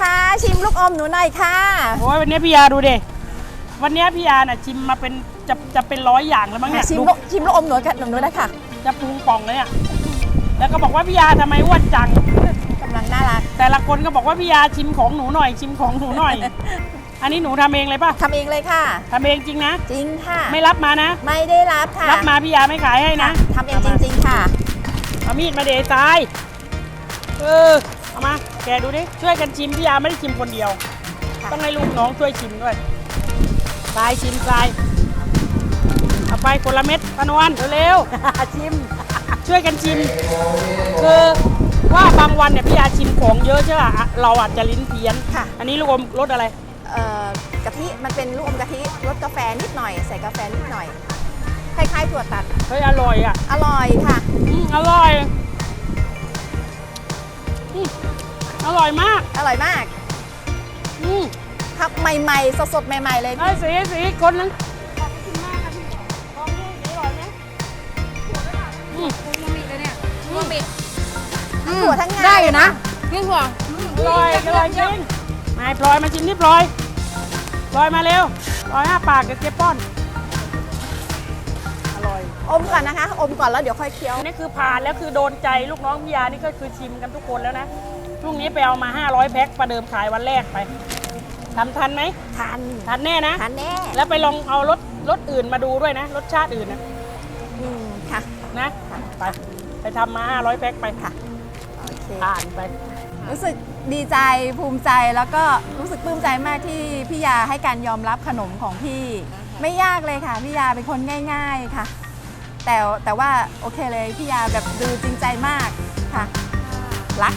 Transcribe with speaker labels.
Speaker 1: คะชิมลูกอมหนูหน่อยค่ะ
Speaker 2: โอ้ยวันนี้พี่ยาดูดิ วันนี้พี่ยาน่ะชิมมาเป็นจะจะเป็นร้อยอย่างแล้วมั้งเนี่ย
Speaker 1: ชิม
Speaker 2: ดู
Speaker 1: ลูกชิมลูกอมหนูกับหนูนะคะ
Speaker 2: จะพุงป่องเลยเนี่ยแล้วก็บอกว่าพี่ยาทำไมอ้วนจัง
Speaker 1: กำลังน่ารัก
Speaker 2: แต่ละคนก็บอกว่าพี่ยาชิมของหนูหน่อย ชิมของหนูหน่อย อันนี้หนูทำเองเลยป่ะ
Speaker 1: ทำเองเลยค่ะ
Speaker 2: ทำเองจริงนะ
Speaker 1: จริงค่ะ
Speaker 2: ไม่รับมานะ
Speaker 1: ไม่ได้รับค่ะ
Speaker 2: รับมาพี่ยาไม่ขายให้นะ
Speaker 1: ทำเองจริง ๆ ค่ะ
Speaker 2: เอามีดมาเดทรายเออ เอามาแกดูดิ ช่วยกันชิมพี่ยาไม่ได้ชิมคนเดียว
Speaker 1: ค่ะ
Speaker 2: ต้องให้ลูกน้องช่วยชิมด้วยทรายชิมทรายเอาไปคนละเม็ดปานวนเร็วๆ ชิม ช่วยกันชิม คือว่าบางวันเนี่ยพี่ยาชิมของเยอะใช่ป่ะอะ เราอาจจะลิ้นเพี้ยน
Speaker 1: ค่ะ
Speaker 2: อันนี้ลูกอมรสอะไร
Speaker 1: เอ่อกะทิมันเป็นลูกอมกะทิรสกาแฟนิดหน่อย ใส่กาแฟนิดหน่อยคล้ายๆถั่วตัด
Speaker 2: เฮ้ยอร่อยอะ
Speaker 1: อร่อยค่ะ
Speaker 2: อืมอร่อยอืม อร่อยมาก
Speaker 1: อร่อยมาก
Speaker 2: อืม
Speaker 1: ทับใหม่ๆ สดๆ ใหม่ ๆ เลย
Speaker 2: ไอ้สีสีคนนึงขอบคุณมากค่ะพี่ลองดูสีอร่อยไหมอืม
Speaker 1: ถั่วทั้งงาน
Speaker 3: ได้อยู่นะ
Speaker 1: นี่ถั่ว
Speaker 2: อร่อยอร่อยจริงมาให้พลอยมาชิมที่พลอยพลอยมาเร็วพลอยห้าปากกับเจ๊ป้อนอร่ อย
Speaker 1: อมก่อนนะคะ อมก่อนแล้วเดี๋ยวค่อยเคี้ยว
Speaker 2: อันนี้คือผ่านแล้วคือโดนใจลูกน้องพี่ยานี่ก็คือชิมกันทุกคนแล้วนะพรุ่งนี้ไปเอามา 500 แพ็คประเดิมขายวันแรกไปทำทันไหม
Speaker 1: ทาน
Speaker 2: ทันแน่นะ
Speaker 1: ทานแน่
Speaker 2: แล้วไปลองเอารสรสอื่นมาดูด้วยนะ รสชาติอื่นนะ
Speaker 1: อืมค่ะ
Speaker 2: นะไปไปทำมา 500 แพ็คไป
Speaker 1: ค่ะโอเค
Speaker 2: ผ่านไป
Speaker 1: รู้สึกดีใจภูมิใจแล้วก็รู้สึกปลื้มใจมากที่พี่ยาให้การยอมรับขนมของพี่ ไม่ยากเลยค่ะพี่ยาเป็นคนง่าย ๆค่ะ แต่แต่ว่าโอเคเลยพี่ยาแบบดูจริงใจมากค่ะ รัก